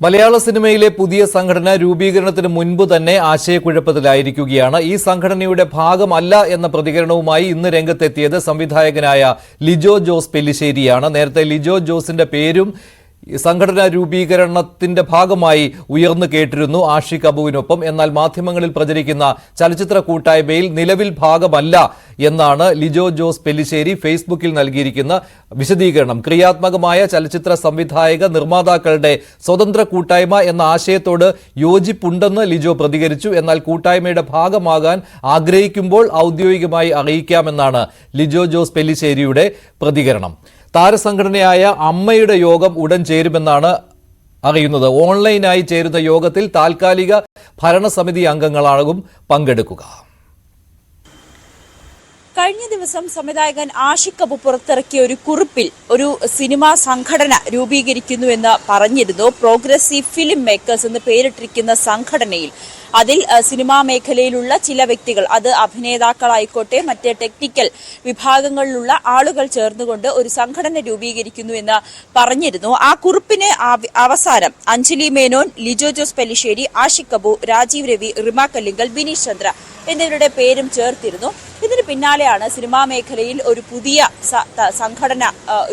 മലയാള സിനിമയിലെ പുതിയ സംഘടന രൂപീകരണത്തിന് മുൻപ് തന്നെ ആശയക്കുഴപ്പത്തിലായിരിക്കുകയാണ്. ഈ സംഘടനയുടെ ഭാഗമല്ല എന്ന പ്രതികരണവുമായി ഇന്ന് രംഗത്തെത്തിയത് സംവിധായകനായ ലിജോ ജോസ് പെല്ലിശ്ശേരിയാണ്. നേരത്തെ ലിജോ ജോസിന്റെ പേരും സംഘടന രൂപീകരണത്തിന്റെ ഭാഗമായി ഉയർന്നു കേട്ടിരുന്നു ആഷിഖ് അബുവിനൊപ്പം. എന്നാൽ മാധ്യമങ്ങളിൽ പ്രചരിക്കുന്ന ചലച്ചിത്ര കൂട്ടായ്മയിൽ നിലവിൽ ഭാഗമല്ല എന്നാണ് ലിജോ ജോസ് പെല്ലിശ്ശേരി ഫേസ്ബുക്കിൽ നൽകിയിരിക്കുന്ന വിശദീകരണം. ക്രിയാത്മകമായ ചലച്ചിത്ര സംവിധായക നിർമ്മാതാക്കളുടെ സ്വതന്ത്ര കൂട്ടായ്മ എന്ന ആശയത്തോട് യോജിപ്പുണ്ടെന്ന് ലിജോ പ്രതികരിച്ചു. എന്നാൽ കൂട്ടായ്മയുടെ ഭാഗമാകാൻ ആഗ്രഹിക്കുമ്പോൾ ഔദ്യോഗികമായി അറിയിക്കാമെന്നാണ് ലിജോ ജോസ് പെല്ലിശ്ശേരിയുടെ പ്രതികരണം. താരസംഘടനയായ അമ്മയുടെ യോഗം ഉടൻ ചേരുമെന്നാണ് അറിയുന്നത്. ഓൺലൈനായി ചേരുന്ന യോഗത്തിൽ താൽക്കാലിക ഭരണസമിതി അംഗങ്ങളാകും പങ്കെടുക്കുക. കഴിഞ്ഞ ദിവസം സംവിധായകൻ ആഷിക് പുറത്തിറക്കിയ ഒരു കുറിപ്പിൽ ഒരു സിനിമാ സംഘടന രൂപീകരിക്കുന്നു എന്ന് പറഞ്ഞിരുന്നു. പ്രോഗ്രസീവ് ഫിലിം മേക്കേഴ്സ് എന്ന് പേരിട്ടിരിക്കുന്ന സംഘടനയിൽ അതിൽ സിനിമാ മേഖലയിലുള്ള ചില വ്യക്തികൾ അത് അഭിനേതാക്കളായിക്കോട്ടെ മറ്റ് ടെക്നിക്കൽ വിഭാഗങ്ങളിലുള്ള ആളുകൾ ചേർന്നുകൊണ്ട് ഒരു സംഘടന രൂപീകരിക്കുന്നു എന്ന് പറഞ്ഞിരുന്നു. ആ കുറിപ്പിന് അവസാനം അഞ്ജലി മേനോൻ ലിജോ ജോസ് പെല്ലിശ്ശേരി ആഷിഖ് കപൂർ രാജീവ് രവി റിമ കല്ലിങ്കൽ ബിനീഷ് ചന്ദ്ര എന്നിവരുടെ പേരും ചേർത്തിരുന്നു. ഇതിന് പിന്നാലെയാണ് സിനിമാ മേഖലയിൽ ഒരു പുതിയ സംഘടന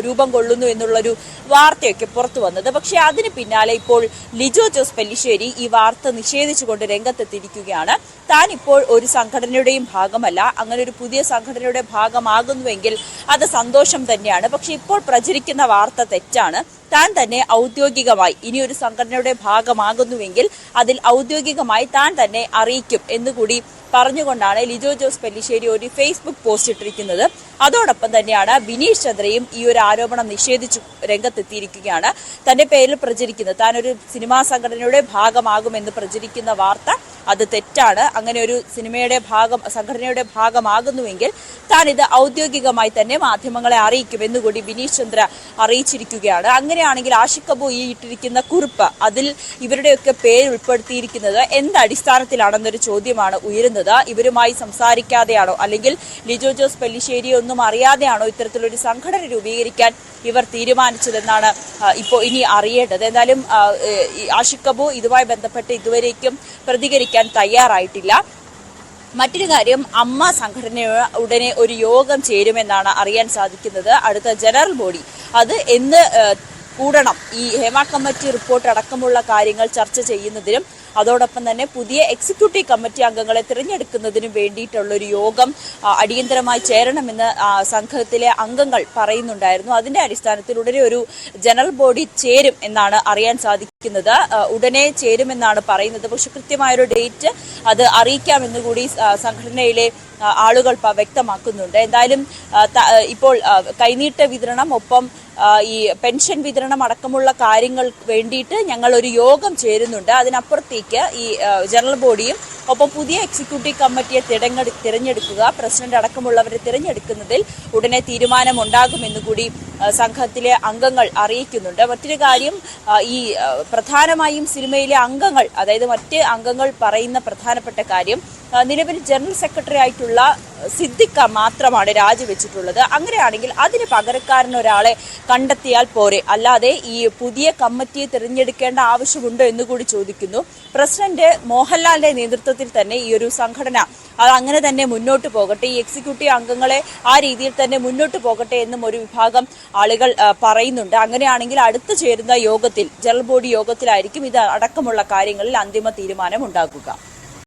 രൂപം കൊള്ളുന്നു എന്നുള്ളൊരു വാർത്തയൊക്കെ പുറത്തു വന്നത്. പക്ഷേ അതിന് പിന്നാലെ ഇപ്പോൾ ലിജോ ജോസ് പെല്ലിശ്ശേരി ഈ വാർത്ത നിഷേധിച്ചുകൊണ്ട് രംഗത്തെത്തിയിരിക്കുകയാണ്. താൻ ഇപ്പോൾ ഒരു സംഘടനയുടെയും ഭാഗമല്ല. അങ്ങനെ ഒരു പുതിയ സംഘടനയുടെ ഭാഗമാകുന്നുവെങ്കിൽ അത് സന്തോഷം തന്നെയാണ്. പക്ഷെ ഇപ്പോൾ പ്രചരിക്കുന്ന വാർത്ത തെറ്റാണ്. താൻ തന്നെ ഔദ്യോഗികമായി ഇനി ഒരു സംഘടനയുടെ ഭാഗമാകുന്നുവെങ്കിൽ അതിൽ ഔദ്യോഗികമായി താൻ തന്നെ അറിയിക്കും എന്നുകൂടി പറഞ്ഞുകൊണ്ടാണ് ലിജോ ജോസ് പെല്ലിശ്ശേരി ഒരു ഫേസ്ബുക്ക് പോസ്റ്റ് ഇട്ടിരിക്കുന്നത്. അതോടൊപ്പം തന്നെയാണ് ബിനീഷ് ചന്ദ്രയും ഈ ഒരു ആരോപണം നിഷേധിച്ചു രംഗത്തെത്തിയിരിക്കുകയാണ്. തന്റെ പേരിൽ പ്രചരിക്കുന്നത് താൻ ഒരു സിനിമാ സംഘടനയുടെ ഭാഗമാകുമെന്ന് പ്രചരിക്കുന്ന വാർത്ത അത് തെറ്റാണ്. അങ്ങനെ ഒരു സിനിമയുടെ ഭാഗം സംഘടനയുടെ ഭാഗമാകുന്നുവെങ്കിൽ താൻ ഇത് ഔദ്യോഗികമായി തന്നെ മാധ്യമങ്ങളെ അറിയിക്കുമെന്ന് കൂടി ബിനീഷ് ചന്ദ്ര അറിയിച്ചിരിക്കുകയാണ്. അങ്ങനെയാണെങ്കിൽ ആഷിഖ് കപൂർ ഈ ഇട്ടിരിക്കുന്ന കുറിപ്പ് അതിൽ ഇവരുടെയൊക്കെ പേര് ഉൾപ്പെടുത്തിയിരിക്കുന്നത് എന്ത് അടിസ്ഥാനത്തിലാണെന്നൊരു ചോദ്യമാണ് ഉയരുന്നത്. ഇവരുമായി സംസാരിക്കാതെയാണോ? അല്ലെങ്കിൽ ലിജോ ജോസ് പെല്ലിശ്ശേരി ഒന്നും അറിയാതെയാണോ ഇത്തരത്തിലൊരു സംഘടന രൂപീകരിക്കാൻ ഇവർ തീരുമാനിച്ചതെന്നാണ് ഇപ്പോൾ ഇനി അറിയേണ്ടത്. എന്നാലും ആഷിഖ് കപൂർ ഇതുമായി ബന്ധപ്പെട്ട് ഇതുവരേക്കും പ്രതികരിക്കാൻ തയ്യാറായിട്ടില്ല. മറ്റൊരു കാര്യം അമ്മ സംഘടന ഉടനെ ഒരു യോഗം ചേരുമെന്നാണ് അറിയാൻ സാധിക്കുന്നത്. അടുത്ത ജനറൽ ബോഡി. അത് എന്ന് കൂടണം. ഈ ഹേമ കമ്മിറ്റി റിപ്പോർട്ട് അടക്കമുള്ള കാര്യങ്ങൾ ചർച്ച ചെയ്യുന്നതിനും അതോടൊപ്പം തന്നെ പുതിയ എക്സിക്യൂട്ടീവ് കമ്മിറ്റി അംഗങ്ങളെ തിരഞ്ഞെടുക്കുന്നതിനും വേണ്ടിയിട്ടുള്ള ഒരു യോഗം അടിയന്തരമായി ചേരണമെന്ന് സംഘത്തിലെ അംഗങ്ങൾ പറയുന്നുണ്ടായിരുന്നു. അതിന്റെ അടിസ്ഥാനത്തിൽ ഉടനെ ഒരു ജനറൽ ബോഡി ചേരും എന്നാണ് അറിയാൻ സാധിക്കുന്നത്. ഉടനെ ചേരുമെന്നാണ് പറയുന്നത്. പക്ഷെ കൃത്യമായൊരു ഡേറ്റ് അത് അറിയിക്കാമെന്ന് കൂടി സംഘടനയിലെ ആളുകൾ വ്യക്തമാക്കുന്നുണ്ട്. എന്തായാലും ഇപ്പോൾ കൈനീട്ട വിതരണം ഒപ്പം ഈ പെൻഷൻ വിതരണം അടക്കമുള്ള കാര്യങ്ങൾ വേണ്ടിയിട്ട് ഞങ്ങൾ ഒരു യോഗം ചേരുന്നുണ്ട്. അതിനപ്പുറത്തേക്ക് ഈ ജനറൽ ബോഡിയും ഒപ്പം പുതിയ എക്സിക്യൂട്ടീവ് കമ്മിറ്റിയെ തിരഞ്ഞെടു തിരഞ്ഞെടുക്കുക പ്രസിഡന്റ് അടക്കമുള്ളവരെ തിരഞ്ഞെടുക്കുന്നതിൽ ഉടനെ തീരുമാനമുണ്ടാകുമെന്ന് കൂടി ആ, സംഘത്തിലെ അംഗങ്ങൾ അറിയിക്കുന്നുണ്ട്. മറ്റൊരു കാര്യം ഈ പ്രധാനമായും സിനിമയിലെ അംഗങ്ങൾ അതായത് മറ്റ് അംഗങ്ങൾ പറയുന്ന പ്രധാനപ്പെട്ട കാര്യം നിലവിൽ ജനറൽ സെക്രട്ടറി ആയിട്ടുള്ള സിദ്ദിഖ മാത്രമാണ് രാജിവെച്ചിട്ടുള്ളത്. അങ്ങനെയാണെങ്കിൽ അതിന് പകരക്കാരൻ ഒരാളെ കണ്ടെത്തിയാൽ പോരെ. അല്ലാതെ ഈ പുതിയ കമ്മിറ്റിയെ തിരഞ്ഞെടുക്കേണ്ട ആവശ്യമുണ്ടോ എന്ന് കൂടി ചോദിക്കുന്നു. പ്രസിഡന്റ് മോഹൻലാലിന്റെ നേതൃത്വത്തിൽ തന്നെ ഈ ഒരു സംഘടന അത് അങ്ങനെ തന്നെ മുന്നോട്ട് പോകട്ടെ. ഈ എക്സിക്യൂട്ടീവ് അംഗങ്ങളെ ആ രീതിയിൽ തന്നെ മുന്നോട്ട് പോകട്ടെ എന്നും ഒരു വിഭാഗം ആളുകൾ പറയുന്നുണ്ട്. അങ്ങനെയാണെങ്കിൽ അടുത്ത് ചേരുന്ന യോഗത്തിൽ ജനറൽ ബോഡി യോഗത്തിലായിരിക്കും ഇത് അടക്കമുള്ള കാര്യങ്ങളിൽ അന്തിമ തീരുമാനം ഉണ്ടാകുക.